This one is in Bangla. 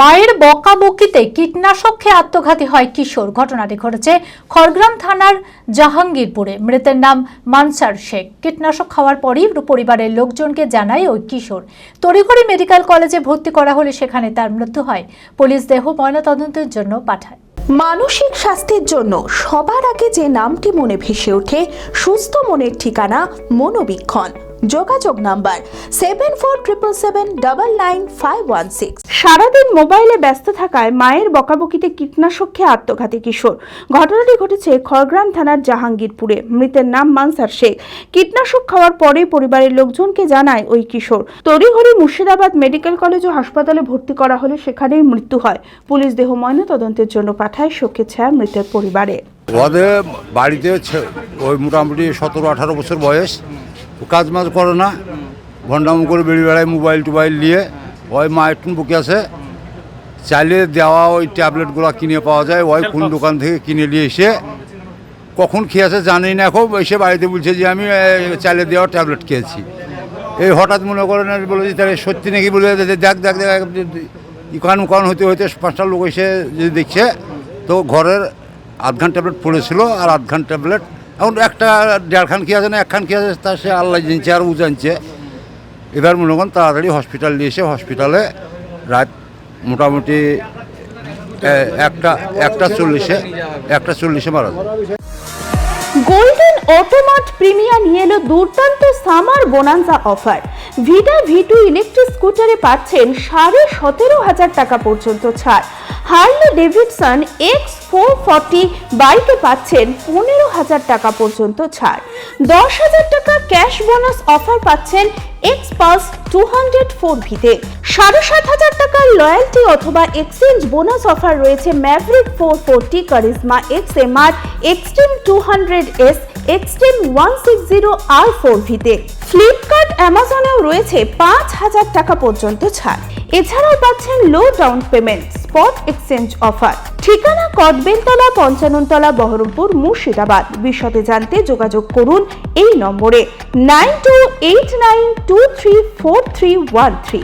মায়ের বকাবকিতে কীটনাশক খেয়ে আত্মঘাতী হয় কিশোর। ঘটনাটি ঘটেছে খড়গ্রাম থানার জাহাঙ্গীরপুরে। মৃতের নাম মানসার শেখ। কীটনাশক খাওয়ার পরই পরিবারের লোকজনকে জানায় ওই কিশোর। তড়িঘড়ি মেডিকেল কলেজে ভর্তি করা হলে সেখানে তার মৃত্যু হয়। পুলিশ দেহ ময়নাতদন্তের জন্য পাঠায়। মানসিক স্বাস্থ্যের জন্য সবার আগে যে নামটি মনে ভেসে ওঠে, সুস্থ মনের ঠিকানা মনোবীক্ষণ। যোগাযোগ number seven four triple seven double nine five one six সারাদিন মোবাইলে ব্যস্ত থাকায় মায়ের বকাবকিতে কীটনাশক খেয়ে আত্মঘাতী কিশোর। ঘটনাটি ঘটেছে খড়গ্রাম থানার জাহাঙ্গীরপুরে। মৃতের নাম মানসার শেখ। কীটনাশক খাওয়ার পরে পরিবারের লোকজনকে জানায় ওই কিশোর। তড়িঘড়ি মুর্শিদাবাদ মেডিকেল কলেজ ও হাসপাতালে ভর্তি করা হলে সেখানেই মৃত্যু হয়। পুলিশ দেহ ময়নাতদন্তের জন্য পাঠায় শোকের ছায়া মৃতের পরিবারে। ওদের বাড়িতে ওই মোটামুটি সতেরো আঠারো বছর বয়স। কাজ মাজ করে না। ভণ্ডাম করে বেরিয়ে বেড়ায় মোবাইল টোবাইল নিয়ে ওই মা একটু বুকে আছে। চাইলে দেওয়া ওই ট্যাবলেটগুলো কিনে পাওয়া যায় ওই কোন দোকান থেকে কিনে নিয়ে এসে কখন খেয়েছে জানি না এখন এসে বাড়িতে বলছে যে আমি চাইলে দেওয়া ট্যাবলেট খেয়েছি। এই হঠাৎ মনে করেন বলে যে তাহলে সত্যি নাকি বলে যে দেখ দেখ দেখ ইকান উকান হইতে হইতে পাঁচটা লোক এসে যদি দেখছে তো ঘরের আধ আধখান ট্যাবলেট পড়েছিল আর আধ আধখান ট্যাবলেট এখন একটা, দেড়খান কি আছে না, একখান কি আছে, তা সে আল্লাহ জানছে আর ও জানছে। এবার মনে করেন তাড়াতাড়ি হসপিটাল নিয়ে এসে হসপিটালে রাত মোটামুটি একটা একটা চল্লিশে একটা চল্লিশে মারা যায়। গোল্ডেন অটোমাট প্রিমিয়া নিয়ে এলো দুর্দান্ত summer bonanza offer Vida V two electric স্কুটারে পাচ্ছেন সাড়ে সতেরো হাজার টাকা পর্যন্ত ছাড়। Harley Davidson X four forty বাইকে পাচ্ছেন পনেরো হাজার টাকা পর্যন্ত ছাড়। দশ হাজার টাকা ক্যাশ বোনাস অফার পাচ্ছেন X pulse two hundred four ভিতে সাড়ে সাত হাজার টাকার লয়্যালটি অথবা এক্সচেঞ্জ বোনাস অফার রয়েছে Maverick four forty Karizma X M R Xtreme two hundred S Xtreme one six zero R four ভিতে ফ্লিপকার্ট অ্যামাজনেও রয়েছে পাঁচ হাজার টাকা পর্যন্ত ছাড়। এছাড়াও পাচ্ছেন low down payment spot exchange offer. ঠিকানা কদবেলতলা পঞ্চাননতলা, বহরমপুর, মুর্শিদাবাদ। বিশদে জানতে যোগাযোগ করুন এই নম্বরে nine two eight nine two three four three one three.